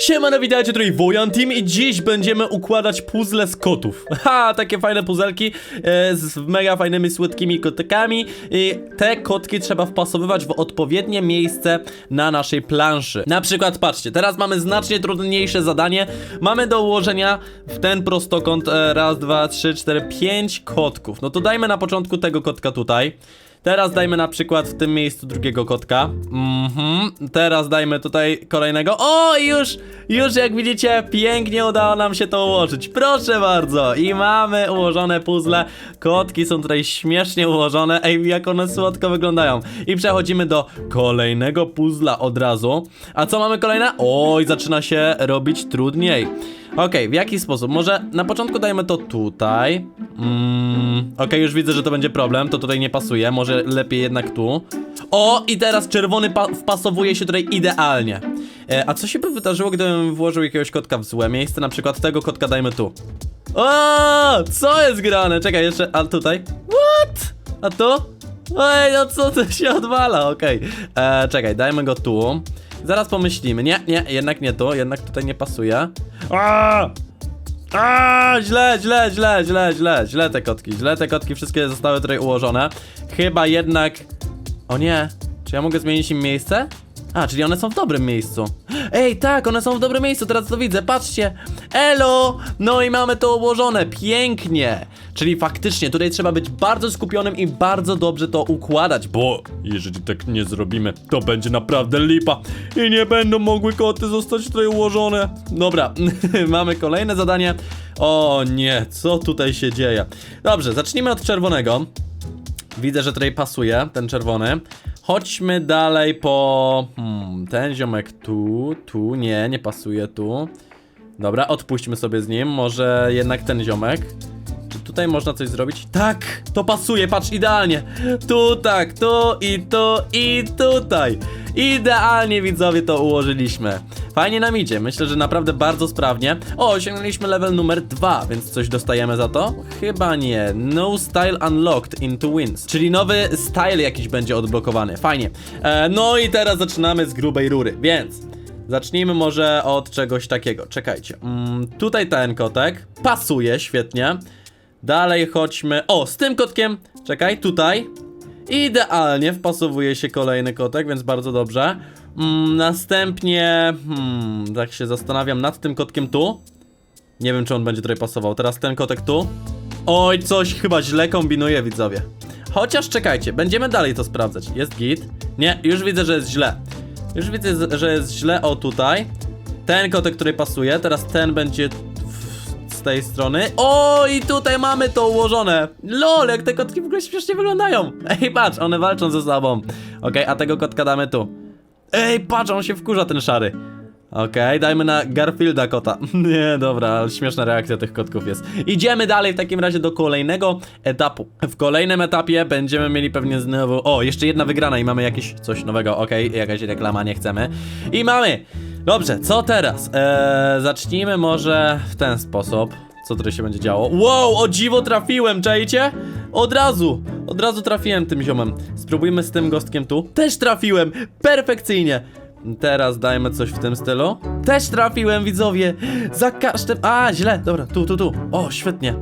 Siemano, witajcie, tutaj Wojan Team i dziś będziemy układać puzzle z kotów. Ha, takie fajne puzelki e, z mega fajnymi, słodkimi kotykami i te kotki trzeba wpasowywać w odpowiednie miejsce na naszej planszy. Na przykład, patrzcie, teraz mamy znacznie trudniejsze zadanie. Mamy do ułożenia w ten prostokąt e, raz, dwa, trzy, cztery, pięć kotków. No to dajmy na początku tego kotka tutaj. Teraz dajmy na przykład w tym miejscu drugiego kotka. Mhm. Teraz dajmy tutaj kolejnego. O, już, już jak widzicie, pięknie udało nam się to ułożyć. Proszę bardzo. I mamy ułożone puzzle. Kotki są tutaj śmiesznie ułożone. Ej, jak one słodko wyglądają. I przechodzimy do kolejnego puzzla od razu. A co mamy kolejne? Oj, zaczyna się robić trudniej. Okej, w jaki sposób? Może na początku dajmy to tutaj. Mm, Okej, już widzę, że to będzie problem. To tutaj nie pasuje. Może lepiej jednak tu. O, i teraz czerwony pa wpasowuje się tutaj idealnie. E, a co się by wydarzyło, gdybym włożył jakiegoś kotka w złe miejsce? Na przykład tego kotka dajmy tu. O, co jest grane? Czekaj, jeszcze, a tutaj? What? A tu? Ej, no co to się odwala? Okej. E, Czekaj, dajmy go tu. Zaraz pomyślimy. Nie, nie, jednak nie tu, jednak tutaj nie pasuje. A! A, źle, źle, źle, źle, źle, źle te kotki, źle te kotki, wszystkie zostały tutaj ułożone. Chyba jednak... O nie, czy ja mogę zmienić im miejsce? A, czyli one są w dobrym miejscu. Ej, tak, one są w dobrym miejscu, teraz to widzę, patrzcie. Elo! No i mamy to ułożone, pięknie. Czyli faktycznie tutaj trzeba być bardzo skupionym i bardzo dobrze to układać, bo jeżeli tak nie zrobimy, to będzie naprawdę lipa i nie będą mogły koty zostać tutaj ułożone. Dobra, mamy kolejne zadanie. O nie, co tutaj się dzieje? Dobrze, zacznijmy od czerwonego. Widzę, że tutaj pasuje ten czerwony. Chodźmy dalej po. Hmm, ten ziomek tu, tu, nie, nie pasuje tu. Dobra, odpuśćmy sobie z nim. Może jednak ten ziomek. Czy tutaj można coś zrobić? Tak, to pasuje, patrz, idealnie. Tu, tak, tu i tu i tutaj. Idealnie widzowie to ułożyliśmy. Fajnie nam idzie, myślę, że naprawdę bardzo sprawnie. O, osiągnęliśmy level numer 2, więc coś dostajemy za to? Chyba nie. No style unlocked into wins. Czyli nowy style jakiś będzie odblokowany. Fajnie. E, no i teraz zaczynamy z grubej rury, więc... Zacznijmy może od czegoś takiego. Czekajcie. Mm, tutaj ten kotek. Pasuje, świetnie. Dalej chodźmy. O, z tym kotkiem. Czekaj, tutaj. Idealnie wpasowuje się kolejny kotek, więc bardzo dobrze. Mm, następnie. Hmm, tak się zastanawiam nad tym kotkiem tu. Nie wiem, czy on będzie tutaj pasował. Teraz ten kotek tu. Oj, coś chyba źle kombinuje, widzowie. Chociaż czekajcie, będziemy dalej to sprawdzać. Jest git? Nie, już widzę, że jest źle. Już widzę, że jest źle. O, tutaj. Ten kotek, który pasuje. Teraz ten będzie z tej strony. O, i tutaj mamy to ułożone. Lol, jak te kotki w ogóle śmiesznie wyglądają. Ej, patrz, one walczą ze sobą. Okej, a tego kotka damy tu. Ej, patrz, on się wkurza, ten szary. Okej, dajmy na Garfielda kota. Nie, dobra, ale śmieszna reakcja tych kotków jest. Idziemy dalej w takim razie do kolejnego etapu. W kolejnym etapie będziemy mieli pewnie znowu... O, jeszcze jedna wygrana i mamy jakieś coś nowego. Okej, jakaś reklama, nie chcemy. I mamy! Dobrze, co teraz? Eee, zacznijmy może w ten sposób. Co tutaj się będzie działo? Wow, o dziwo trafiłem, czajcie? Od razu, od razu trafiłem tym ziomem. Spróbujmy z tym gostkiem tu. Też trafiłem, perfekcyjnie. Teraz dajmy coś w tym stylu. Też trafiłem, widzowie. Za każdym... A, źle, dobra, tu, tu, tu. O, świetnie.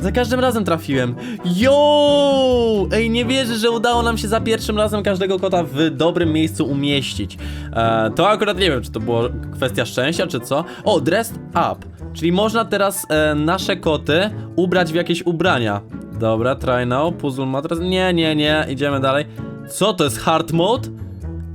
Za każdym razem trafiłem. Jo! Ej, nie wierzę, że udało nam się za pierwszym razem każdego kota w dobrym miejscu umieścić. E, to akurat nie wiem, czy to była kwestia szczęścia, czy co. O, dressed up. Czyli można teraz e, nasze koty ubrać w jakieś ubrania. Dobra, try now. Puzzle mattress. Nie, nie, nie. Idziemy dalej. Co to jest hard mode?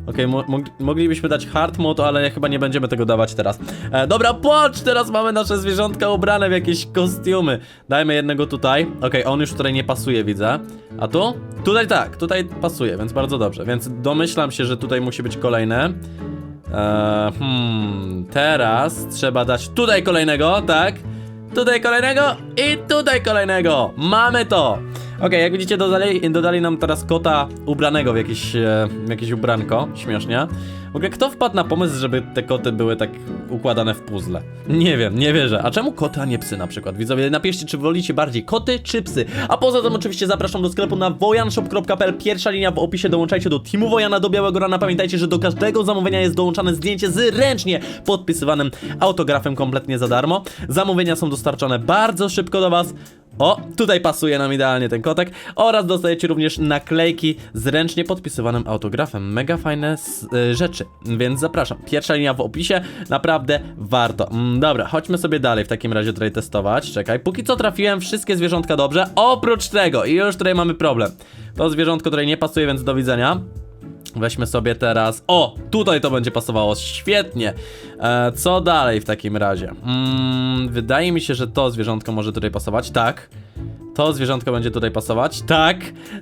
Okej, mo mog- moglibyśmy dać hard mode, ale chyba nie będziemy tego dawać teraz. E, dobra, patrz, teraz mamy nasze zwierzątka ubrane w jakieś kostiumy. Dajmy jednego tutaj. Okej, on już tutaj nie pasuje, widzę. A tu? Tutaj tak, tutaj pasuje, więc bardzo dobrze. Więc domyślam się, że tutaj musi być kolejny. E, hmm, teraz trzeba dać tutaj kolejnego, tak? Tutaj kolejnego i tutaj kolejnego. Mamy to. Okej, jak widzicie, dodali, dodali nam teraz kota ubranego w jakieś, e, jakieś ubranko. Śmiesznie. W ogóle kto wpadł na pomysł, żeby te koty były tak układane w puzzle? Nie wiem, nie wierzę. A czemu koty, a nie psy na przykład? Widzowie, napiszcie, czy wolicie bardziej koty, czy psy. A poza tym oczywiście zapraszam do sklepu na wojanshop.pl. Pierwsza linia w opisie, dołączajcie do Teamu Wojana do Białego Rana. Pamiętajcie, że do każdego zamówienia jest dołączane zdjęcie z ręcznie podpisywanym autografem kompletnie za darmo. Zamówienia są dostarczone bardzo szybko do Was. O, tutaj pasuje nam idealnie ten kotek. Oraz dostajecie również naklejki z ręcznie podpisywanym autografem. Mega fajne y, rzeczy, więc zapraszam. Pierwsza linia w opisie, naprawdę warto. Mm, dobra, chodźmy sobie dalej w takim razie tutaj testować. Czekaj, póki co trafiłem wszystkie zwierzątka dobrze, oprócz tego i już tutaj mamy problem. To zwierzątko tutaj nie pasuje, więc do widzenia. Weźmy sobie teraz. O, tutaj to będzie pasowało. Świetnie. E, co dalej w takim razie? Mm, wydaje mi się, że to zwierzątko może tutaj pasować. Tak. To zwierzątko będzie tutaj pasować. Tak.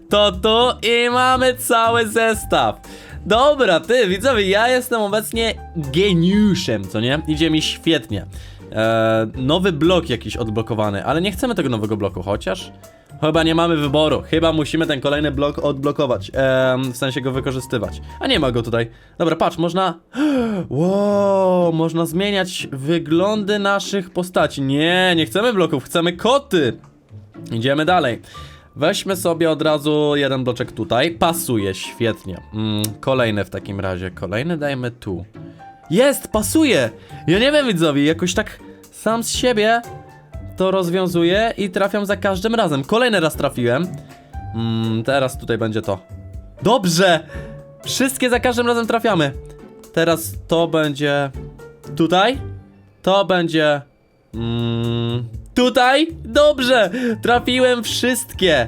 To tu i mamy cały zestaw. Dobra, ty, widzowie, ja jestem obecnie geniuszem, co nie? Idzie mi świetnie. E, nowy blok jakiś odblokowany, ale nie chcemy tego nowego bloku, chociaż. Chyba nie mamy wyboru. Chyba musimy ten kolejny blok odblokować. Em, w sensie go wykorzystywać. A nie ma go tutaj. Dobra, patrz, można. Wow, można zmieniać wyglądy naszych postaci. Nie, nie chcemy bloków, chcemy koty. Idziemy dalej. Weźmy sobie od razu jeden bloczek tutaj. Pasuje, świetnie. Mm, kolejny w takim razie. Kolejny dajmy tu. Jest, pasuje! Ja nie wiem, widzowie, jakoś tak sam z siebie to rozwiązuję i trafiam za każdym razem. Kolejny raz trafiłem. Mm, teraz tutaj będzie to. Dobrze! Wszystkie za każdym razem trafiamy. Teraz to będzie tutaj. To będzie. Mm, tutaj. Dobrze! Trafiłem wszystkie.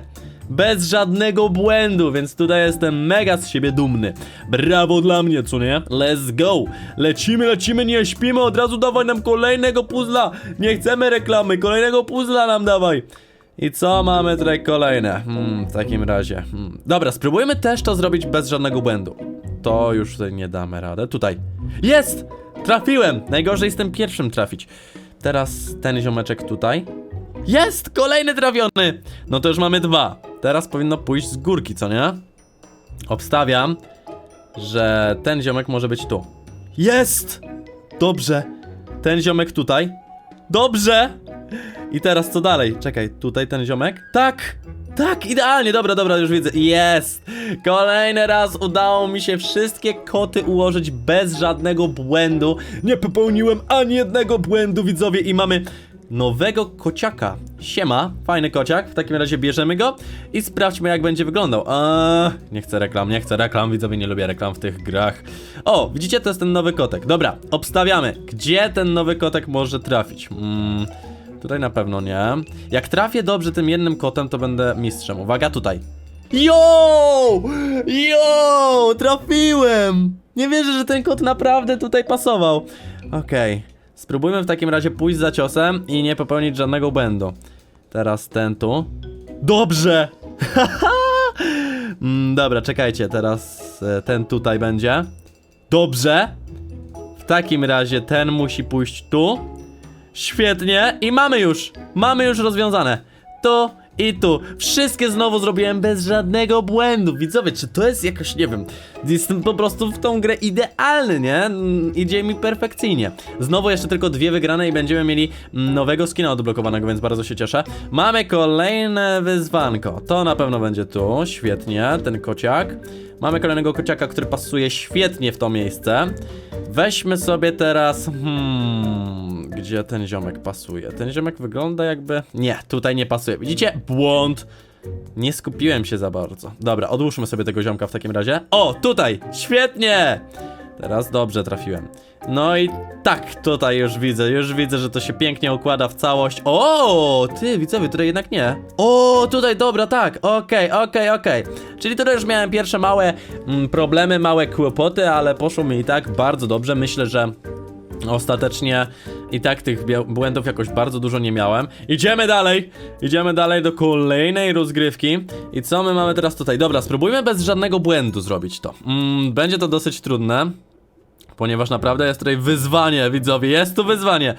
Bez żadnego błędu, więc tutaj jestem mega z siebie dumny. Brawo dla mnie, co nie? Let's go! Lecimy, lecimy, nie śpimy, od razu dawaj nam kolejnego puzzla! Nie chcemy reklamy, kolejnego puzzla nam dawaj! I co mamy tutaj kolejne? Hmm, w takim razie. Hmm. Dobra, spróbujmy też to zrobić bez żadnego błędu. To już tutaj nie damy radę. Tutaj. Jest! Trafiłem! Najgorzej tym pierwszym trafić. Teraz ten ziomeczek tutaj. Jest! Kolejny trafiony! No to już mamy dwa. Teraz powinno pójść z górki, co nie? Obstawiam, że ten ziomek może być tu. Jest! Dobrze. Ten ziomek tutaj. Dobrze! I teraz co dalej? Czekaj, tutaj ten ziomek? Tak! Tak, idealnie, dobra, dobra, już widzę. Jest! Kolejny raz udało mi się wszystkie koty ułożyć bez żadnego błędu. Nie popełniłem ani jednego błędu, widzowie, i mamy nowego kociaka. Siema, fajny kociak. W takim razie bierzemy go i sprawdźmy, jak będzie wyglądał. Eee, nie chcę reklam, nie chcę reklam, widzowie, nie lubię reklam w tych grach. O, widzicie, to jest ten nowy kotek. Dobra, obstawiamy. Gdzie ten nowy kotek może trafić? Mm. Tutaj na pewno nie. Jak trafię dobrze tym jednym kotem, to będę mistrzem. Uwaga, tutaj. Jo! Jo! Trafiłem! Nie wierzę, że ten kot naprawdę tutaj pasował. Okej. Spróbujmy w takim razie pójść za ciosem i nie popełnić żadnego błędu. Teraz ten tu. Dobrze! mm, dobra, czekajcie, teraz e, ten tutaj będzie. Dobrze! W takim razie ten musi pójść tu. Świetnie i mamy już, mamy już rozwiązane. Tu i tu. Wszystkie znowu zrobiłem bez żadnego błędu. Widzowie, czy to jest jakoś, nie wiem, jestem po prostu w tą grę idealny, nie? Mm, Idzie mi perfekcyjnie. Znowu jeszcze tylko dwie wygrane i będziemy mieli nowego skina odblokowanego, więc bardzo się cieszę. Mamy kolejne wyzwanko. To na pewno będzie tu, świetnie, ten kociak. Mamy kolejnego kociaka, który pasuje świetnie w to miejsce. Weźmy sobie teraz. Hmm, gdzie ten ziomek pasuje? Ten ziomek wygląda jakby. Nie, tutaj nie pasuje. Widzicie? Błąd. Nie skupiłem się za bardzo. Dobra, odłóżmy sobie tego ziomka w takim razie. O, tutaj! Świetnie! Teraz dobrze trafiłem. No i tak, tutaj już widzę, już widzę, że to się pięknie układa w całość. O, ty, widzowie, tutaj jednak nie. O, tutaj, dobra, tak, okej, okej, okej. Czyli tutaj już miałem pierwsze małe mm, problemy, małe kłopoty, ale poszło mi i tak bardzo dobrze. Myślę, że Ostatecznie i tak tych błędów jakoś bardzo dużo nie miałem. Idziemy dalej! Idziemy dalej do kolejnej rozgrywki. I co my mamy teraz tutaj? Dobra, spróbujmy bez żadnego błędu zrobić to. Mm, będzie to dosyć trudne, ponieważ naprawdę jest tutaj wyzwanie, widzowie. Jest tu wyzwanie.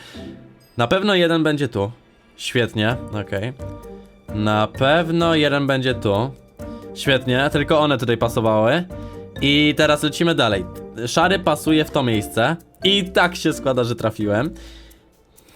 Na pewno jeden będzie tu. Świetnie, okej. Na pewno jeden będzie tu. Świetnie, tylko one tutaj pasowały. I teraz lecimy dalej. Szary pasuje w to miejsce. I tak się składa, że trafiłem.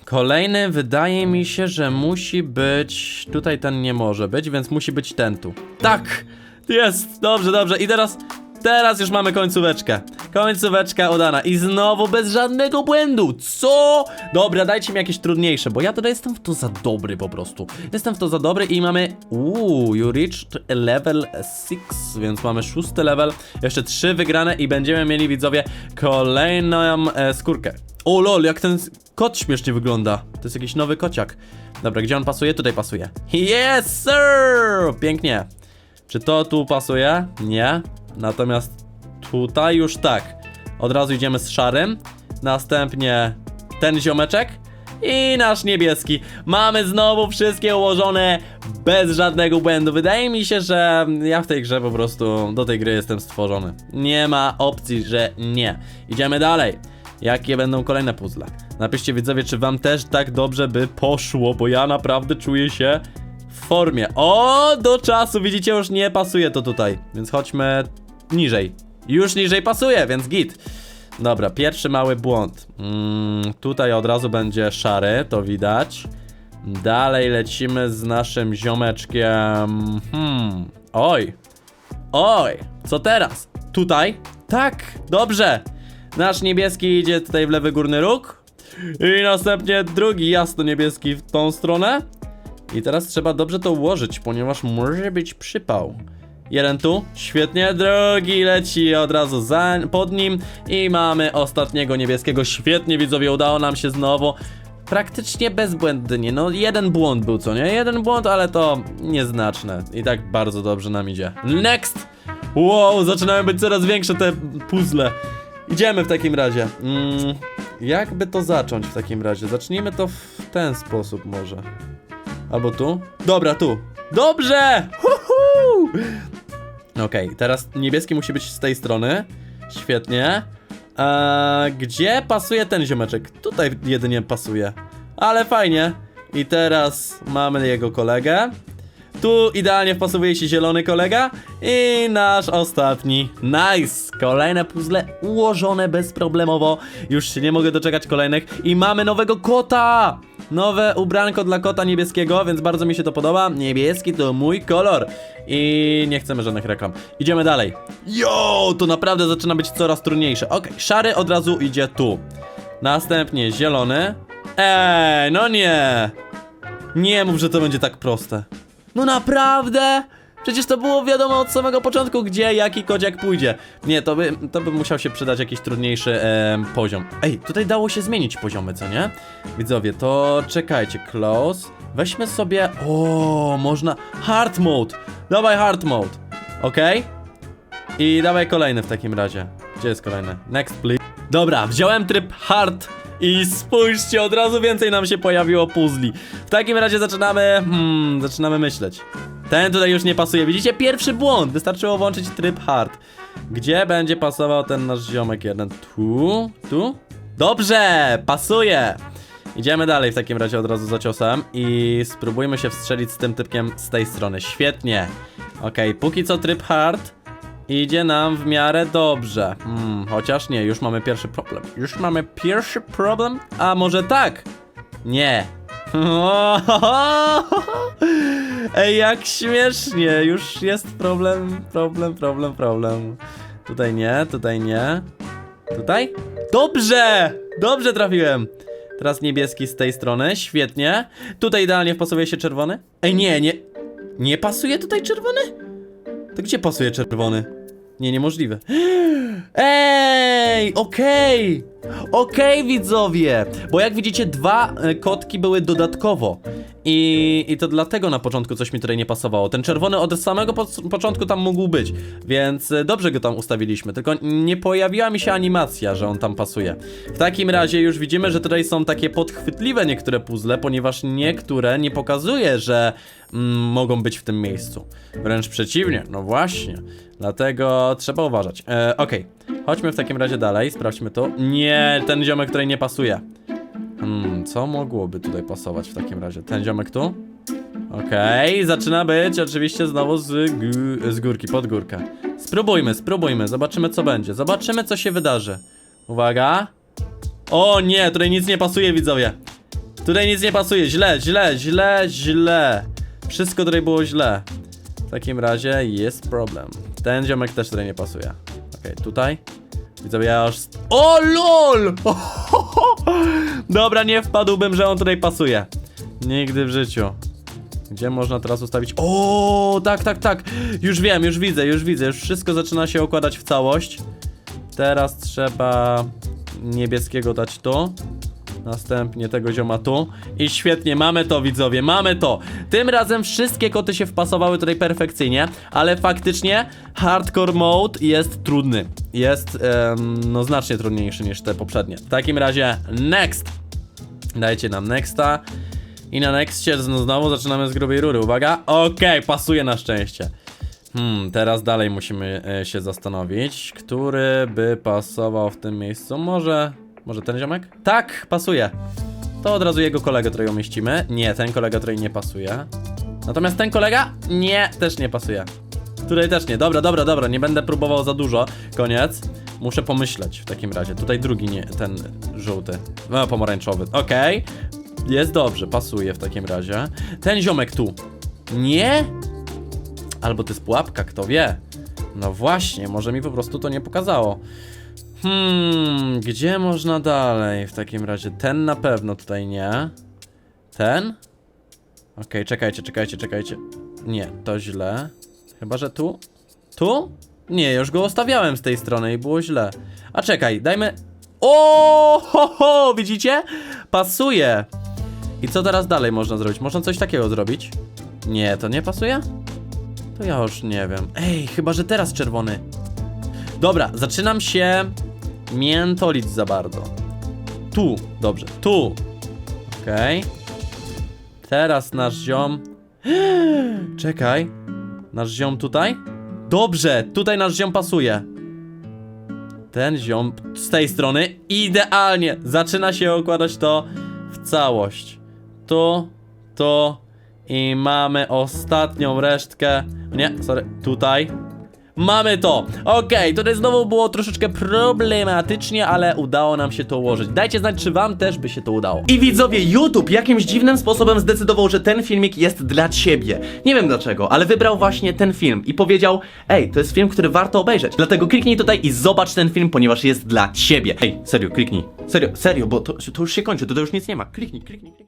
Kolejny wydaje mi się, że musi być. Tutaj ten nie może być, więc musi być ten tu. Tak! Jest! Dobrze, dobrze. I teraz. Teraz już mamy końcóweczkę. Końcóweczka udana. I znowu bez żadnego błędu. Co? Dobra, dajcie mi jakieś trudniejsze, bo ja tutaj jestem w to za dobry po prostu. Jestem w to za dobry i mamy. Uuu, you reached level 6, więc mamy szósty level. Jeszcze trzy wygrane i będziemy mieli widzowie kolejną e, skórkę. O lol, jak ten kot śmiesznie wygląda. To jest jakiś nowy kociak. Dobra, gdzie on pasuje? Tutaj pasuje. Yes, sir! Pięknie. Czy to tu pasuje? Nie. Natomiast tutaj już tak. Od razu idziemy z szarym. Następnie ten ziomeczek. I nasz niebieski. Mamy znowu wszystkie ułożone bez żadnego błędu. Wydaje mi się, że ja w tej grze po prostu do tej gry jestem stworzony. Nie ma opcji, że nie. Idziemy dalej. Jakie będą kolejne puzzle? Napiszcie widzowie, czy wam też tak dobrze by poszło, bo ja naprawdę czuję się w formie. O, do czasu, widzicie, już nie pasuje to tutaj. Więc chodźmy niżej. Już niżej pasuje, więc git. Dobra, pierwszy mały błąd. Mm, tutaj od razu będzie szary, to widać. Dalej lecimy z naszym ziomeczkiem. Hmm. Oj. Oj, co teraz? Tutaj? Tak, dobrze. Nasz niebieski idzie tutaj w lewy górny róg. I następnie drugi jasno-niebieski w tą stronę. I teraz trzeba dobrze to ułożyć, ponieważ może być przypał. Jeden tu, świetnie, drugi leci od razu za, pod nim i mamy ostatniego niebieskiego. Świetnie widzowie, udało nam się znowu. Praktycznie bezbłędnie, no jeden błąd był, co nie? Jeden błąd, ale to nieznaczne. I tak bardzo dobrze nam idzie. Next! Wow, zaczynają być coraz większe te puzzle. Idziemy w takim razie. Mm, jakby to zacząć w takim razie? Zacznijmy to w ten sposób może. Albo tu? Dobra, tu. Dobrze! Okej, teraz niebieski musi być z tej strony. Świetnie. Eee, gdzie pasuje ten ziomeczek? Tutaj jedynie pasuje. Ale fajnie. I teraz mamy jego kolegę. Tu idealnie wpasowuje się zielony kolega. I nasz ostatni. Nice! Kolejne puzzle ułożone bezproblemowo. Już się nie mogę doczekać kolejnych. I mamy nowego kota! Nowe ubranko dla kota niebieskiego, więc bardzo mi się to podoba. Niebieski to mój kolor. I nie chcemy żadnych reklam. Idziemy dalej. Jo, to naprawdę zaczyna być coraz trudniejsze. Okej, szary od razu idzie tu. Następnie zielony. Eee, no nie. Nie mów, że to będzie tak proste. No naprawdę? Przecież to było wiadomo od samego początku, gdzie jaki kodziak pójdzie. Nie, to by, to by musiał się przydać jakiś trudniejszy em, poziom. Ej, tutaj dało się zmienić poziomy, co nie? Widzowie, to czekajcie, close. Weźmy sobie... O, można... Hard mode. Dawaj hard mode. Okej? I dawaj kolejny w takim razie. Gdzie jest kolejny? Next, please. Dobra, wziąłem tryb hard i spójrzcie, od razu więcej nam się pojawiło puzli. W takim razie zaczynamy, hmm, zaczynamy myśleć. Ten tutaj już nie pasuje, widzicie? Pierwszy błąd, wystarczyło włączyć tryb hard. Gdzie będzie pasował ten nasz ziomek jeden? Tu? Tu? Dobrze, pasuje. Idziemy dalej w takim razie od razu za ciosem i spróbujmy się wstrzelić z tym typkiem z tej strony. Świetnie. Okej, póki co tryb hard idzie nam w miarę dobrze. Hmm, chociaż nie, już mamy pierwszy problem. Już mamy pierwszy problem? A może tak? Nie. Ej, jak śmiesznie. Już jest problem, problem, problem, problem. Tutaj nie, tutaj nie. Tutaj? Dobrze! Dobrze trafiłem. Teraz niebieski z tej strony, świetnie. Tutaj idealnie wpasuje się czerwony. Ej, nie, nie. Nie pasuje tutaj czerwony? To gdzie pasuje czerwony? Nie, niemożliwe. Ej, okej! Okej, widzowie! Bo jak widzicie, dwa e, kotki były dodatkowo. I, I to dlatego na początku coś mi tutaj nie pasowało. Ten czerwony od samego po, początku tam mógł być, więc e, dobrze go tam ustawiliśmy. Tylko nie pojawiła mi się animacja, że on tam pasuje. W takim razie już widzimy, że tutaj są takie podchwytliwe niektóre puzzle, ponieważ niektóre nie pokazuje, że mm, mogą być w tym miejscu. Wręcz przeciwnie, no właśnie. Dlatego trzeba uważać. E, Okej, chodźmy w takim razie dalej, sprawdźmy to. Nie, ten ziomek tutaj nie pasuje. Hmm, co mogłoby tutaj pasować w takim razie? Ten ziomek tu? Okej, zaczyna być oczywiście znowu z, z górki, pod górkę. Spróbujmy, spróbujmy, zobaczymy co będzie. Zobaczymy co się wydarzy. Uwaga. O nie, tutaj nic nie pasuje, widzowie. Tutaj nic nie pasuje. Źle, źle, źle, źle. Wszystko tutaj było źle. W takim razie jest problem. Ten ziomek też tutaj nie pasuje. Okej, tutaj. Widzowie, ja już... O LOL! Dobra, nie wpadłbym, że on tutaj pasuje. Nigdy w życiu. Gdzie można teraz ustawić? O, tak, tak, tak. Już wiem, już widzę, już widzę. Już wszystko zaczyna się układać w całość. Teraz trzeba niebieskiego dać tu. Następnie tego zioma tu. I świetnie, mamy to widzowie, mamy to. Tym razem wszystkie koty się wpasowały tutaj perfekcyjnie, ale faktycznie hardcore mode jest trudny. Jest em, no znacznie trudniejszy niż te poprzednie. W takim razie next. Dajcie nam nexta. I na nexcie zn- znowu zaczynamy z grubej rury. Uwaga. Okej, pasuje na szczęście. Hmm, teraz dalej musimy e, się zastanowić, który by pasował w tym miejscu. Może, może ten ziomek? Tak, pasuje. To od razu jego kolegę tutaj umieścimy. Nie, ten kolega tutaj nie pasuje. Natomiast ten kolega? Nie, też nie pasuje. Tutaj też nie. Dobra, dobra, dobra, nie będę próbował za dużo. Koniec. Muszę pomyśleć w takim razie. Tutaj drugi nie, ten żółty. No, pomarańczowy. Okej. Jest dobrze, pasuje w takim razie. Ten ziomek tu. Nie? Albo to jest pułapka, kto wie. No właśnie, może mi po prostu to nie pokazało. Hmm, gdzie można dalej w takim razie? Ten na pewno tutaj nie. Ten? Okej, czekajcie, czekajcie, czekajcie. Nie, to źle. Chyba, że tu? Tu? Nie, już go ustawiałem z tej strony i było źle. A czekaj, dajmy... O, ho, ho, widzicie? Pasuje. I co teraz dalej można zrobić? Można coś takiego zrobić? Nie, to nie pasuje? To ja już nie wiem. Ej, chyba, że teraz czerwony. Dobra, zaczynam się miętolić za bardzo. Tu, dobrze, tu. Okej. Teraz nasz ziom. Czekaj. Nasz ziom tutaj? Dobrze, tutaj nasz ziom pasuje. Ten ziom z tej strony idealnie. Zaczyna się układać to w całość. Tu, tu i mamy ostatnią resztkę. Nie, sorry, tutaj. Mamy to! Okej, tutaj znowu było troszeczkę problematycznie, ale udało nam się to ułożyć. Dajcie znać, czy wam też by się to udało. I widzowie, YouTube jakimś dziwnym sposobem zdecydował, że ten filmik jest dla ciebie. Nie wiem dlaczego, ale wybrał właśnie ten film i powiedział: Ej, to jest film, który warto obejrzeć. Dlatego kliknij tutaj i zobacz ten film, ponieważ jest dla ciebie. Ej, serio, kliknij. Serio, serio, bo to, to już się kończy, to, to już nic nie ma. Kliknij, kliknij, kliknij.